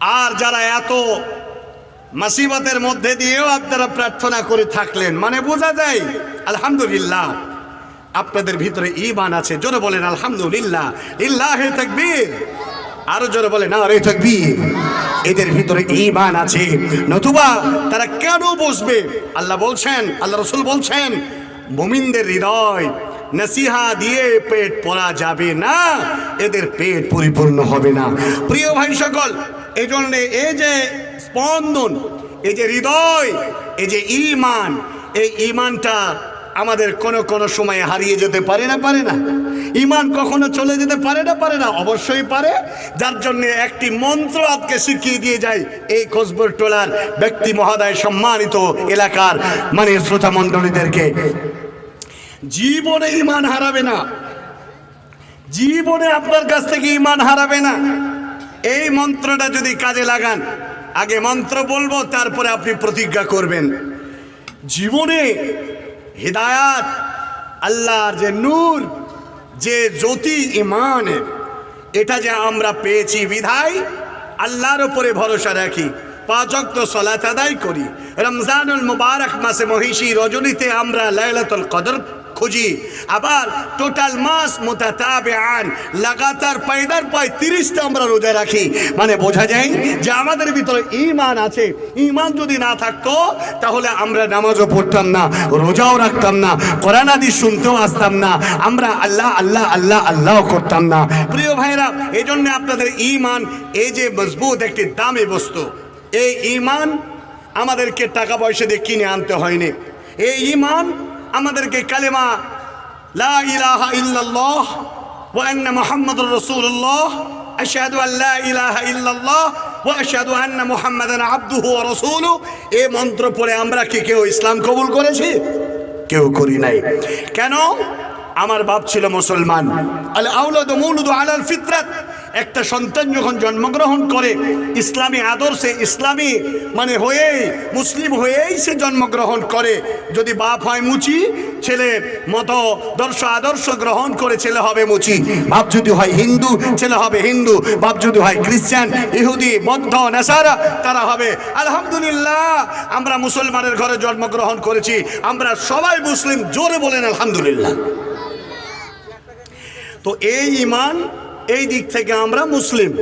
আর যারা এত মাসিবতের মধ্যে দিয়েও আপনারা প্রার্থনা করে থাকলেন মানে বোঝা যায়, আলহামদুলিল্লাহ, আপনাদের ভিতরে ইমান আছে। জোরে বলেন, আলহামদুলিল্লাহ, ইল্লাহে তাকবীর। আরও জোরে বলেন, আরে তাকবীর। এদের ভিতরে ইমান আছে। নতুবা তারা কেন বসবে? আল্লাহ বলছেন, আল্লাহ রসুল বলছেন, মুমিনদের হৃদয় নসিহা দিয়ে পেট পড়া যাবে না, এদের পেট পরিপূর্ণ হবে না। প্রিয় ভাই সকল এই জন্য এই যে স্পন্দন, এই যে হৃদয়, এই যে ইমান, এই ইমানটা আমাদের কোন কোন সময় হারিয়ে যেতে পারে না পারে না। ইমান কখনো চলে যেতে পারে না পারে না, অবশ্যই পারে। যার জন্য একটি মন্ত্র আজকে শিখিয়ে দিয়ে যায় এই খোঁজবর টোলার ব্যক্তি মহোদয় সম্মানিত এলাকার মানে শ্রোতা মণ্ডলীদেরকে। জীবনে ইমান হারাবে না। জীবনে আপনার কাছ থেকে ইমান হারাবে না। এই মন্ত্রটা যদি কাজে লাগান, আগে মন্ত্র বলব, তারপরে আপনি প্রতিজ্ঞা করবেন। জীবনে হৃদায়াত, আল্লাহর যে নূর, যে জ্যোতি ইমানের এটা যে আমরা পেয়েছি বিধায় আল্লাহর ওপরে ভরসা রাখি পাঁচক তো সলাত আদায় করি। রমজানুল মুবারক মাসে মহিষী রজনীতে আমরা লাইলাতুল কদর খুঁজি। আবার টোটাল মাস মোতাতাবে আন লাগাতার পায়দার পায় তিরিশটা আমরা রোজা রাখি। মানে বোঝা যায় যে আমাদের ভিতরে ইমান আছে। ইমান যদি না থাকতো, তাহলে আমরা নামাজও পড়তাম না, রোজাও রাখতাম না, কোরআন আদি শুনতেও আসতাম না, আমরা আল্লাহ আল্লাহ আল্লাহ আল্লাহ করতাম না। প্রিয় ভাইরা এই জন্য আপনাদের ইমান এই যে মজবুত একটি দামি বস্তু, এই ইমান আমাদেরকে টাকা পয়সা দিয়ে কিনে আনতে হয়নি। এই ইমান আমাদেরকে কালেমা, লা ইলাহা ইল্লাল্লাহ আন্না মুহাম্মাদুর রাসূলুল্লাহ আশহাদু আল লা ইলাহা ইল্লাল্লাহ ওয়া আশহাদু আন্না মুহাম্মাদান আবদুহু ওয়া রাসূলুহু এই মন্ত্র পড়ে আমরা কি কেউ ইসলাম কবুল করেছি? কেউ করি নাই। কেন? আমার বাপ ছিল মুসলমান। আল আউলাদু মৌলুদু আলাল ফিতরাত। একটা সন্তান যখন জন্মগ্রহণ করে, ইসলামী আদর্শে ইসলামী মানে হয়েই, মুসলিম হয়েই সে জন্মগ্রহণ করে। যদি বাপ হয় মুচি, ছেলে মতো দর্শ আদর্শ গ্রহণ করে ছেলে হবে মুচি। বাপ যদি হয় হিন্দু, ছেলে হবে হিন্দু। বাপ যদি হয় খ্রিস্টান, ইহুদি, বৌদ্ধ নেশারা তারা হবে আলহামদুলিল্লাহ, আমরা মুসলমানের ঘরে জন্মগ্রহণ করেছি। আমরা সবাই মুসলিম, জোরে বলেন আলহামদুলিল্লাহ। তো এই ইমান এই দিক থেকে আমরা মুসলিম।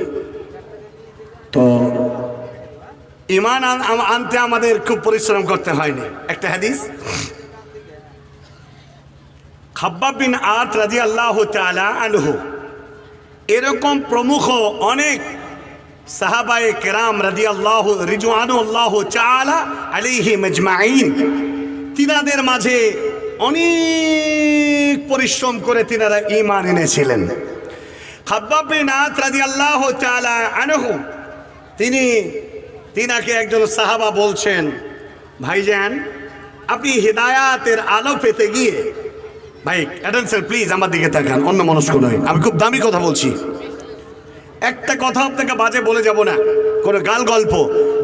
তো ইমান আন- আনতে আমাদের খুব পরিশ্রম করতে হয়নি। একটা হাদিস। খাব্বাব বিন আত রাজি আল্লাহ আনহু। এরকম প্রমুখ অনেক সাহাবায়ে কেরাম রাজি আল্লাহ রিজওয়ানু আল্লাহ চালা আলিহি মজমাইন তিনাদের মাঝে অনেক পরিশ্রম করে তিনারা ইমান এনেছিলেন। খাব্বাব বিন আত রাজি আল্লাহ আনহু, তিনি, তিনাকে একজন সাহাবা বলছেন, ভাইজান, আপনি হেদায়াতের আলো পেতে গিয়ে, ভাই অ্যাটেনশন প্লিজ আমার দিকে তাকান, অন্য মনস্ক নয় আমি খুব দামি কথা বলছি। একটা কথা আপনাকে বাজে বলে যাব না, কোনো গাল গল্প,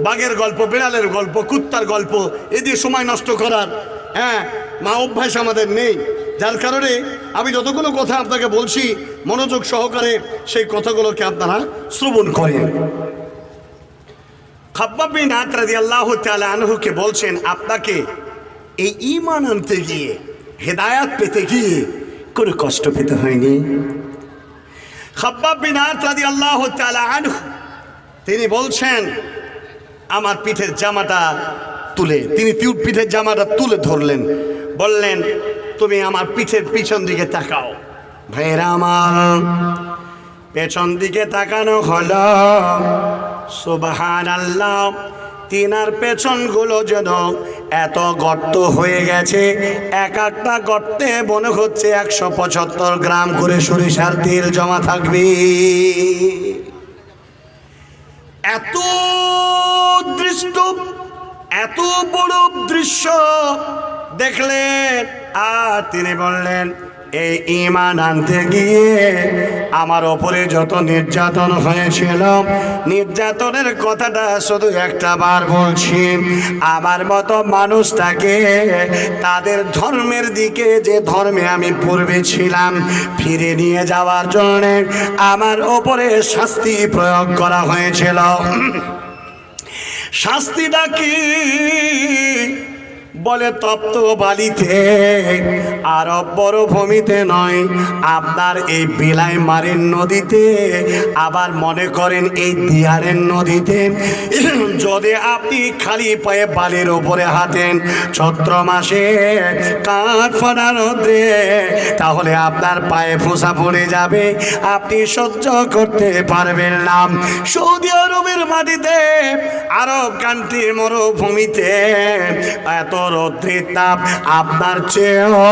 বাঘের গল্প, বিড়ালের গল্প, কুত্তার গল্প, এ দিয়ে সময় নষ্ট করার হ্যাঁ মা অভ্যাস আমাদের নেই। যার কারণে আমি যতগুলো কথা আপনাকে বলছি, মনোযোগ সহকারে সেই কথাগুলোকে আপনারা শ্রবণ করেন। খাব্বাবি নাত রাজি আল্লাহ তাআলা আনহুকে বলছেন, আপনাকে এই ইমান আনতে গিয়ে, হেদায়াত পেতে গিয়ে কোনো কষ্ট পেতে হয়নি? খাব্বাব বিন আত রাদি আল্লাহ আনহু, তিনি বলছেন, আমার পিঠের জামাটা তুলে, তিনি পিঠের জামাটা তুলে ধরলেন। বললেন তুমি আমার পিঠের পিছন দিকে তাকাও। ভাইরা আমার, পেছন দিকে তাকানো হলো। সুবহান আল্লাহ তিনার পেছনগুলো যেন এত গর্ত হয়ে গেছে। এক একটা গর্তে মনে হচ্ছে একশো পঁচাত্তর গ্রাম করে সরিষার তেল জমা থাকবে। এত দৃষ্ট, এত বড় দৃশ্য দেখলেন আর তিনি বললেন, এই ইমান আনতে গিয়ে আমার ওপরে যত নির্যাতন হয়েছিল, নির্যাতনের কথাটা শুধু একটা বার বলছি, আমার মতো মানুষটাকে তাদের ধর্মের দিকে যে ধর্মে আমি পূর্বে ছিলাম, ফিরে নিয়ে যাওয়ার জন্যে আমার ওপরে শাস্তি প্রয়োগ করা হয়েছিল। শাস্তিটা কি? বলে তপ্ত বালিতে, আর বড়ভূমিতে নয়, আপনার এই বিলাই মারের নদীতে, আবার মনে করেন এই দিয়ারের নদীতে। যদি আপনি খালি পায়ে বালির উপরে হাঁটেন চৈত্র মাসে কাঠ তাহলে আপনার পায়ে ফোসা পড়ে যাবে। আপনি সহ্য করতে পারবেন না। সৌদি আরবের মাটিতে, আরব কান্ট্রির মরুভূমিতে, এত রৌদ্রের তাপ আপনার চেয়েও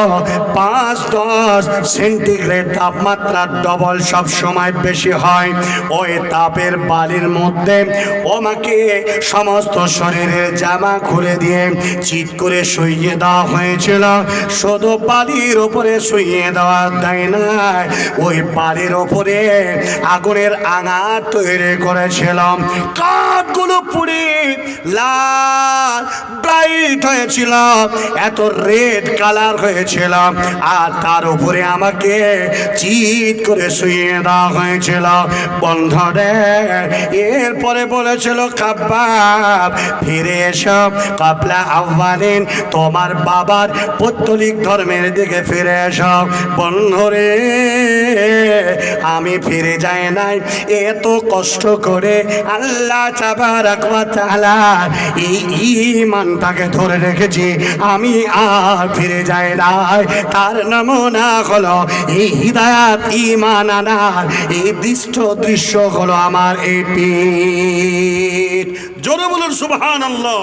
পাঁচ দশ সেন্টিগ্রেড তাপমাত্রা ডবল সব সময় বেশি হয়। ওই তাপের বালির মধ্যে ওমাকে সমস্ত শরীরের জামা খুলে দিয়ে চিৎ করে শুইয়ে দেওয়া হয়েছিল। শুধু বালির ওপরে শুইয়ে দেওয়া দেয় না ওই বালির ওপরে আগুনের আঙার তৈরি করেছিলাম। কাঠগুলো পুড়ে লাল ব্রাইট হয়েছিল। এত রেড কালার হয়েছিল আর তার উপরে আমাকে চিৎ করে শুয়ে দেওয়া হয়েছিল। বন্ধরে, এরপরে বলেছিল, কাব্বাব, ফিরে এসো। কাবলা আহ্বানিন তোমার বাবার পত্তলিক ধর্মের দিকে ফিরে এসো। বন্ধরে, আমি ফিরে যাই নাই। এত কষ্ট করে আল্লাহ তাআলা এই ঈমানটাকে ধরে রেখেছি আমি আর ফিরে যাই নাই। তার নমুনা হলো এই হৃদয়াত ইমানার এই দৃষ্ট দৃশ্য হলো আমার এই পীঠ জোরে বলুন, সুবহানাল্লাহ।